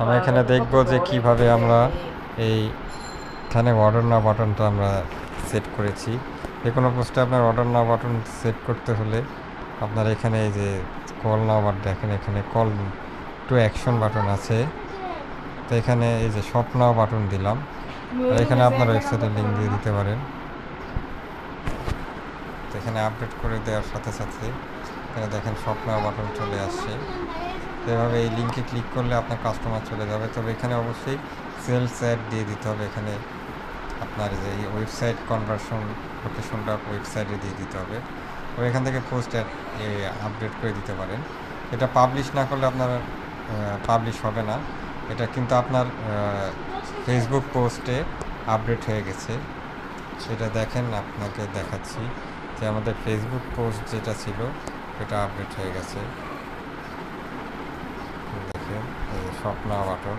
আমরা এখানে দেখব যে কীভাবে আমরা এই এখানে অর্ডার না বাটনটা আমরা সেট করেছি। যে কোনো পোস্টে আপনার অর্ডার না বাটন সেট করতে হলে আপনার এখানে এই যে কল নাও বাট দেখেন এখানে কল টু অ্যাকশন বাটন আছে। তো এখানে এই যে শপ নাও বাটন দিলাম। এখানে আপনার ওয়েবসাইটের লিঙ্ক দিয়ে দিতে পারেন। তো এখানে আপডেট করে দেওয়ার সাথে সাথে এখানে দেখেন শপ নাও বাটন চলে আসছে। এভাবে এই লিঙ্কে ক্লিক করলে আপনার কাস্টমার চলে যাবে। তবে এখানে অবশ্যই সেলস অ্যাড দিয়ে দিতে হবে। এখানে আপনার যে ওয়েবসাইট কনভার্সন লোকেশনটা ওয়েবসাইটে দিয়ে দিতে হবে। তো এখান থেকে পোস্ট অ্যাড আপডেট করে দিতে পারেন। এটা পাবলিশ না করলে আপনার পাবলিশ হবে না। এটা কিন্তু আপনার ফেসবুক পোস্টে আপডেট হয়ে গেছে। সেটা দেখেন, আপনাকে দেখাচ্ছি যে আমাদের ফেসবুক পোস্ট যেটা ছিল, সেটা আপডেট হয়ে গেছে। দেখেন এই যে স্বপ্না বাটন